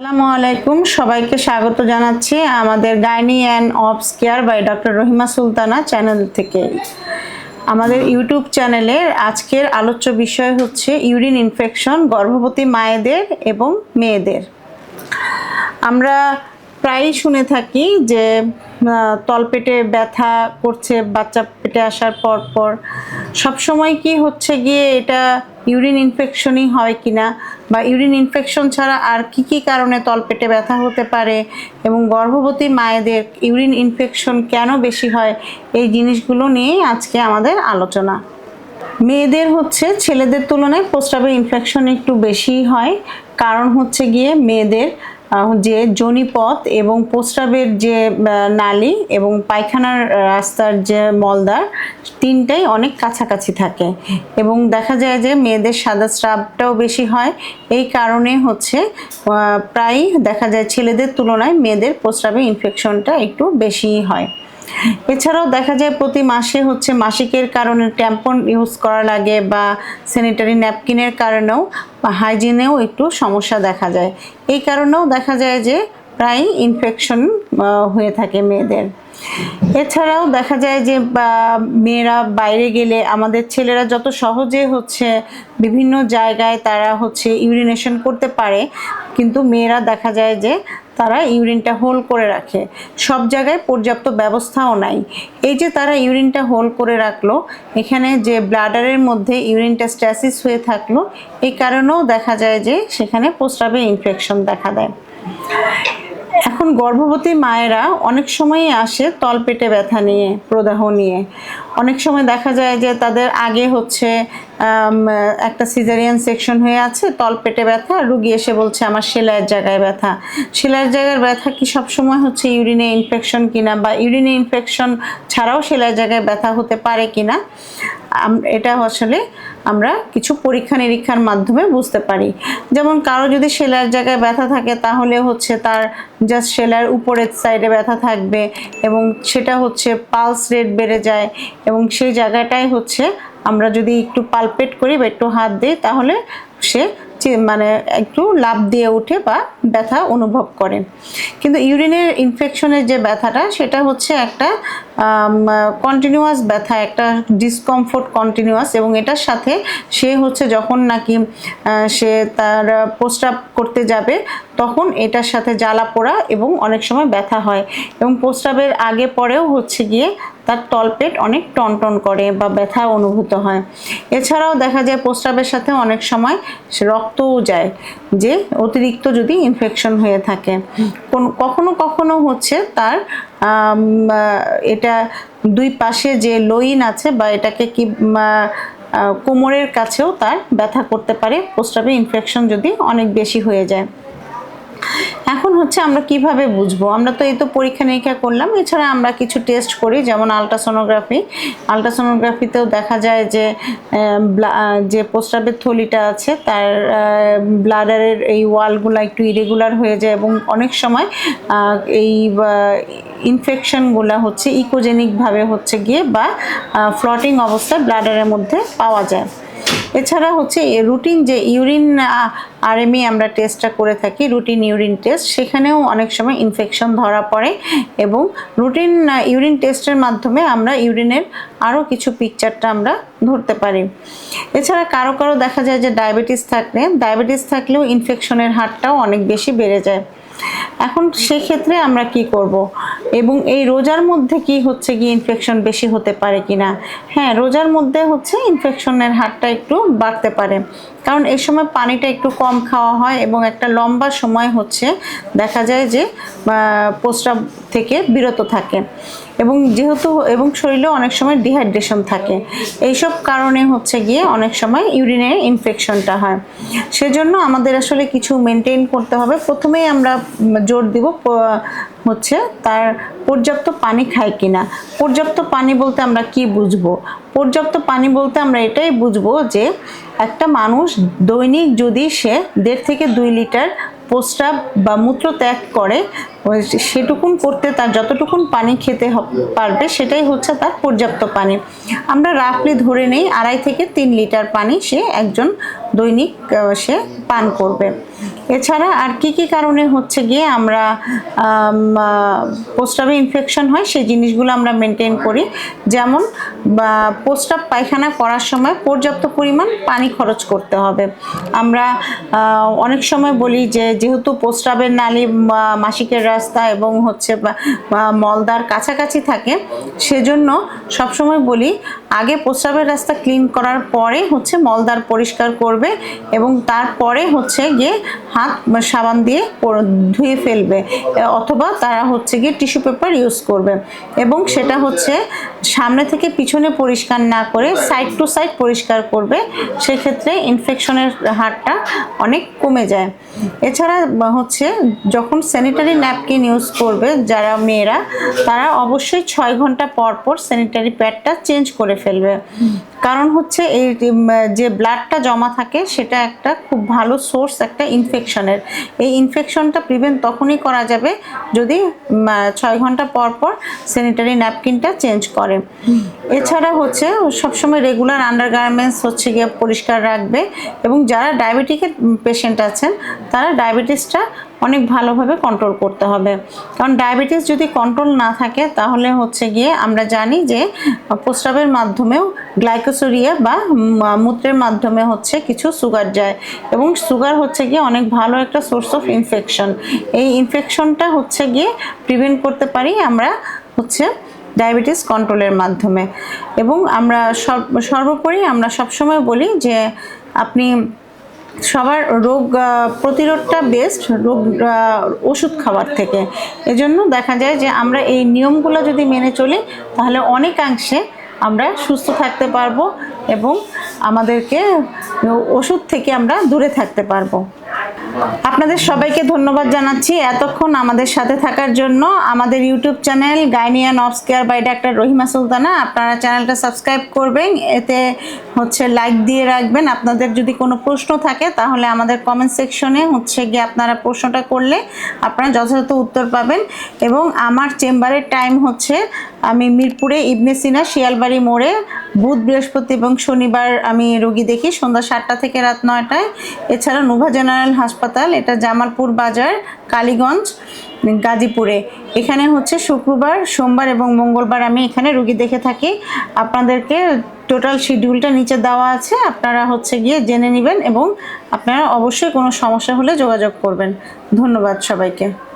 আসসালামু আলাইকুম। সবাইকে স্বাগত জানাচ্ছি আমাদের gynae and obs care by doctor Rahima Sultana channel থেকে। আমাদের ইউটিউব চ্যানেলের আজকের আলোচ্য বিষয় হচ্ছে ইউরিন ইনফেকশন গর্ভবতী মায়েদের এবং মেয়েদের। আমরা প্রায়ই শুনে থাকি যে তলপেটে ব্যথা করছে, বাচ্চা পেটে আসার পর পর। সবসময় কি হচ্ছে গিয়ে এটা ইউরিন ইনফেকশনই হয় কি না বা ইউরিন ইনফেকশন ছাড়া আর কি কি কারণে তলপেটে ব্যথা হতে পারে এবং গর্ভবতী মায়েদের ইউরিন ইনফেকশন কেন বেশি হয়, এই জিনিসগুলো নিয়েই আজকে আমাদের আলোচনা। মেয়েদের হচ্ছে ছেলেদের তুলনায় প্রস্রাবের ইনফেকশন একটু বেশি হয়, কারণ হচ্ছে গিয়ে মেয়েদের যে জনিপথ এবং প্রস্রাবের যে নালি এবং পায়খানার রাস্তার যে মলদার তিনটাই অনেক কাছাকাছি থাকে। এবং দেখা যায় যে মেয়েদের সাদা স্রাবটাও বেশি হয়। এই কারণে হচ্ছে প্রায়ই দেখা যায় ছেলেদের তুলনায় মেয়েদের প্রস্রাবে ইনফেকশনটা একটু বেশিই হয়। এছাড়াও দেখা যায় প্রতি মাসে হচ্ছে মাসিকের কারণে ট্যাম্পন ইউজ করা লাগে বা স্যানিটারি ন্যাপকিনের কারণেও বা হাইজিনেও একটু সমস্যা দেখা যায়। এই কারণেও দেখা যায় যে প্রায় ইনফেকশন হয়ে থাকে মেয়েদের। এছাড়াও দেখা যায় যে মেয়েরা বাইরে গেলে আমাদের ছেলেরা যত সহজে হচ্ছে বিভিন্ন জায়গায় তারা হচ্ছে ইউরিনেশন করতে পারে, কিন্তু মেয়েরা দেখা যায় যে তারা ইউরিনটা হোল করে রাখে। সব জায়গায় পর্যাপ্ত ব্যবস্থাও নাই। এই যে তারা ইউরিনটা হোল করে রাখল, এখানে যে ব্লাডারের মধ্যে ইউরিনটা স্ট্যাসিস হয়ে থাকল, এই কারণেও দেখা যায় যে সেখানে প্রস্রাবে ইনফেকশন দেখা দেয়। এখন গর্ভবতী মায়েরা অনেক সময়ই আসে তলপেটে ব্যথা নিয়ে, প্রদাহ নিয়ে। অনেক সময় দেখা যায় যে তাদের আগে হচ্ছে একটা সিজারিয়ান সেকশন হয়ে আছে, তলপেটে ব্যথা, রুগী এসে বলছে, আমার সেলাইয়ের জায়গায় ব্যথা। সেলাইয়ের জায়গার ব্যথা কি সবসময় হচ্ছে ইউরিনে ইনফেকশন কিনা বা ইউরিনে ইনফেকশন ছাড়াও সেলাইয়ের জায়গায় ব্যথা হতে পারে কিনা? এটা আসলে আমরা কিছু পরীক্ষা নিরীক্ষার মাধ্যমে বুঝতে পারি। যেমন কারও যদি সেলার জায়গায় ব্যথা থাকে, তাহলে হচ্ছে তার জাস্ট সেলার উপরের সাইডে ব্যথা থাকবে এবং সেটা হচ্ছে পালস রেট বেড়ে যায় এবং সেই জায়গাটাই হচ্ছে আমরা যদি একটু পালপেট করি বা একটু হাত দিই, তাহলে সে মানে একটু লাভ দিয়ে উঠে বা ব্যথা অনুভব করে কিন্তু ইউরিনের ইনফেকশনের যে ব্যথাটা, সেটা হচ্ছে একটা কন্টিনিউয়াস ব্যথা, একটা ডিসকমফোর্ট কন্টিনিউয়াস এবং এটার সাথে সে হচ্ছে যখন নাকি সে তার প্রস্রাব করতে যাবে তখন এটার সাথে জ্বালা পোড়া এবং অনেক সময় ব্যথা হয় এবং প্রস্রাবের আগে পরেও হচ্ছে গিয়ে তার তলপেট অনেক টনটন করে বা ব্যথা অনুভূত হয়। এছাড়াও দেখা যায় প্রস্রাবের সাথে অনেক সময় রক্তও যায় যে অতিরিক্ত যদি ইনফেকশন হয়ে থাকে। কোন, কখনো কখনো হচ্ছে তার এটা দুই পাশে যে লোইন আছে বা এটাকে কি কোমরের কাছেও তার ব্যথা করতে পারে। প্রস্রাবে ইনফেকশন যদি অনেক বেশি হয়ে যায়। এখন হচ্ছে আমরা কীভাবে বুঝব? আমরা তো এই তো পরীক্ষা নিরীক্ষা করলাম। এছাড়া আমরা কিছু টেস্ট করি, যেমন আলট্রাসোনোগ্রাফি আলট্রাসোনোগ্রাফিতেও দেখা যায় যে যে প্রস্রাবের থলিটা আছে, তার ব্লাডারের এই ওয়ালগুলো একটু ইরেগুলার হয়ে যায় এবং অনেক সময় এই ইনফেকশনগুলো হচ্ছে ইকোজেনিকভাবে হচ্ছে গিয়ে বা ফ্লটিং অবস্থায় ব্লাডারের মধ্যে পাওয়া যায়। এছাড়া হচ্ছে রুটিন যে ইউরিন আরএমই আমরা টেস্টটা করে থাকি রুটিন ইউরিন টেস্ট সেখানেও অনেক সময় ইনফেকশন ধরা পড়ে এবং রুটিন ইউরিন টেস্টের মাধ্যমে আমরা ইউরিনের আরও কিছু পিকচারটা আমরা ধরতে পারি। এছাড়া কারও কারও দেখা যায় যে ডায়াবেটিস থাকলে ডায়াবেটিস থাকলেও ইনফেকশনের হারটাও অনেক বেশি বেড়ে যায়। এখন সেক্ষেত্রে আমরা কি করব? এবং এই রোজার মধ্যে কি হচ্ছে কি ইনফেকশন বেশি হতে পারে কি না হ্যাঁ রোজার মধ্যে হচ্ছে ইনফেকশনের হারটা একটু বাড়তে পারে। কারণ এই সময় পানিটা একটু কম খাওয়া হয় এবং একটা লম্বা সময় হচ্ছে দেখা যায় যে পোস্টাব থেকে বিরত থাকে। এবং যেহেতু, এবং শরীরে অনেক সময় ডিহাইড্রেশন থাকে। এইসব কারণে হচ্ছে গিয়ে অনেক সময় ইউরিনের ইনফেকশনটা হয়। সেজন্য আমাদের আসলে কিছু মেনটেন করতে হবে। প্রথমেই আমরা জোর দিব হচ্ছে তার পর্যাপ্ত পানি খায় কিনা। পর্যাপ্ত পানি বলতে আমরা কি বুঝব? পর্যাপ্ত পানি বলতে আমরা এটাই বুঝব যে একটা মানুষ দৈনিক যদি সে দেড় থেকে দুই লিটার প্রস্রাব বা মূত্র ত্যাগ করে সেটুকুন করতে তার যতটুকুন পানি খেতে পারবে সেটাই হচ্ছে তার পর্যাপ্ত পানি। আমরা রাফলি ধরে নেই, আড়াই থেকে তিন লিটার পানি সে একজন দৈনিক সে পান করবে। এছাড়া আর কি কি কারণে হচ্ছে গিয়ে আমরা পোস্টাবে ইনফেকশন হয়, সেই জিনিসগুলো আমরা মেনটেন করি। যেমন পোস্টাপ পায়খানা করার সময় পর্যাপ্ত পরিমাণ পানি খরচ করতে হবে। আমরা অনেক সময় বলি যে, যেহেতু পোস্টাবের নালী মাসিকের রাস্তা এবং হচ্ছে মলদার কাছাকাছি থাকে, সেজন্য সবসময় বলি আগে প্রস্রাবের রাস্তা ক্লিন করার পরে হচ্ছে মলদার পরিষ্কার করবে এবং তারপরে হচ্ছে গিয়ে হাত সাবান দিয়ে ধুয়ে ফেলবে, অথবা তারা হচ্ছে গিয়ে টিস্যু পেপার ইউজ করবে এবং সেটা হচ্ছে সামনে থেকে পিছনে পরিষ্কার না করে সাইড টু সাইড পরিষ্কার করবে, সেক্ষেত্রে ইনফেকশনের হারটা অনেক কমে যায়। এছাড়া হচ্ছে যখন স্যানিটারি ন্যাপকিন ইউজ করবে যারা মেয়েরা, তারা অবশ্যই ছয় ঘণ্টা পর পর স্যানিটারি প্যাডটা চেঞ্জ করে ফেলবে। কারণ হচ্ছে এই যে ব্লাডটা জমা থাকে, সেটা একটা খুব ভালো সোর্স একটা ইনফেকশনের এই ইনফেকশনটা প্রিভেন্ট তখনই করা যাবে যদি ছয় ঘণ্টা পর পর স্যানিটারি ন্যাপকিনটা চেঞ্জ করে। এছাড়া হচ্ছে সবসময় রেগুলার আন্ডারগার্মেন্টস হচ্ছে গিয়ে পরিষ্কার রাখবে এবং যারা ডায়াবেটিকের পেশেন্ট আছেন, তারা ডায়াবেটিসটা অনেক ভালোভাবে কন্ট্রোল করতে হবে। কারণ ডায়াবেটিস যদি কন্ট্রোল না থাকে, তাহলে হচ্ছে গিয়ে আমরা জানি যে প্রস্রাবের মাধ্যমেও গ্লাইকোসোরিয়া বা মূত্রের মাধ্যমে হচ্ছে কিছু সুগার যায় এবং সুগার হচ্ছে গিয়ে অনেক ভালো একটা সোর্স অফ ইনফেকশন এই ইনফেকশনটা হচ্ছে গিয়ে প্রিভেন্ট করতে পারি আমরা হচ্ছে ডায়াবেটিস কন্ট্রোলের মাধ্যমে। এবং আমরা সর্ব সর্বোপরি আমরা সবসময় বলি যে আপনি সবার রোগ প্রতিরোধটা বেস্ট রোগ ওষুধ খাবার থেকে। এজন্য দেখা যায় যে আমরা এই নিয়মগুলো যদি মেনে চলি, তাহলে অনেকাংশে আমরা সুস্থ থাকতে পারব এবং আমাদেরকে ওষুধ থেকে আমরা দূরে থাকতে পারব। আপনাদের সবাইকে ধন্যবাদ জানাচ্ছি এতক্ষণ আমাদের সাথে থাকার জন্য। আমাদের YouTube channel গাইনিয়ান of care by doctor Rahima Sultana. আপনারা চ্যানেলটা সাবস্ক্রাইব করবেন, এতে হচ্ছে লাইক দিয়ে রাখবেন। আপনাদের যদি কোনো প্রশ্ন থাকে, তাহলে আমাদের কমেন্ট সেকশনে হচ্ছে গিয়ে আপনারা প্রশ্নটা করলে আপনারা যথাযথ উত্তর পাবেন। এবং আমার চেম্বারের টাইম হচ্ছে আমি মিরপুরে ইবনে সিনা শিয়ালবাড়ি মোড়ে, বুধ বৃহস্পতি এবং শনিবার আমি রোগী দেখি সন্ধ্যা সাতটা থেকে রাত নয়টায়। এছাড়া নুভা জেনারেল হাসপাতাল, এটা জামালপুর বাজার, কালীগঞ্জ, গাজীপুরে। এখানে হচ্ছে শুক্রবার, সোমবার এবং মঙ্গলবার আমি এখানে রুগী দেখে থাকি। আপনাদেরকে টোটাল শিডিউলটা নিচে দেওয়া আছে, আপনারা হচ্ছে গিয়ে জেনে নেবেন এবং আপনারা অবশ্যই কোনো সমস্যা হলে যোগাযোগ করবেন। ধন্যবাদ সবাইকে।